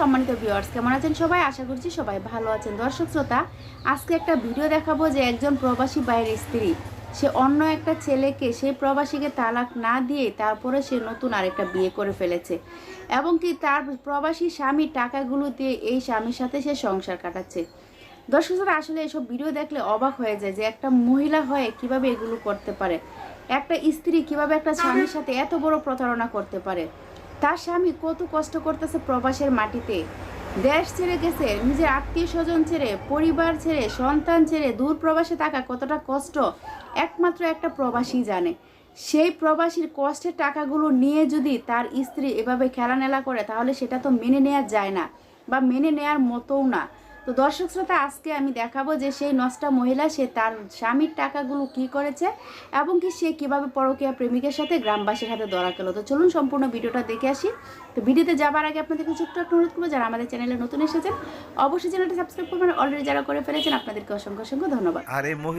সম্মানিত ভিউয়ার্স কেমন আছেন সবাই? আশা করছি সবাই ভালো আছেন। দর্শক শ্রোতা, আজকে একটা ভিডিও দেখাবো যে একজন প্রবাসী বাইরের স্ত্রী, সে অন্য একটা ছেলেকে সেই প্রবাসীকে তালাক না দিয়ে তারপরে সে নতুন আরেকটা বিয়ে করে ফেলেছে এবং কি তার প্রবাসী স্বামীর টাকাগুলো দিয়ে এই স্বামীর সাথে সে সংসার কাটাচ্ছে। দর্শক শ্রোতা, আসলে এসব ভিডিও দেখলে অবাক হয়ে যায় যে একটা মহিলা হয়ে কীভাবে এগুলো করতে পারে? একটা স্ত্রী কীভাবে একটা স্বামীর সাথে এত বড় প্রতারণা করতে পারে? তার স্বামী কত কষ্ট করতেছে প্রবাসের মাটিতে। দেশ ছেড়ে গেছে, নিজের আত্মীয় স্বজন ছেড়ে, পরিবার ছেড়ে, সন্তান ছেড়ে, দূর প্রবাসে থাকা কতটা কষ্ট, একমাত্র একটা প্রবাসী জানে। সেই প্রবাসীর কষ্টের টাকাগুলো নিয়ে যদি তার স্ত্রী এভাবে খেলানেলা করে, তাহলে সেটা তো মেনে নেওয়া যায় না, বা মেনে নেয়ার মতোও না। তো দর্শক শ্রোতা, আজকে আমি দেখাবো যে সেই নষ্টা মহিলা, সে তার স্বামীর টাকাগুলো কি করেছে এবং কি সে কীভাবে পরকীয়া প্রেমিকের সাথে গ্রামবাসীর হাতে ধরা খেলো। তো চলুন সম্পূর্ণ ভিডিওটা দেখে আসি। তো ভিডিওতে যাবার আগে আপনাদেরকে ছোট্ট একটা অনুরোধ করব, যারা আমাদের চ্যানেলে নতুন এসেছেন, অবশ্যই চ্যানেলটা সাবস্ক্রাইব করবেন। অলরেডি যারা করে ফেলেছেন, আপনাদেরকে অসংখ্য অসংখ্য ধন্যবাদ। আর এই মহিলা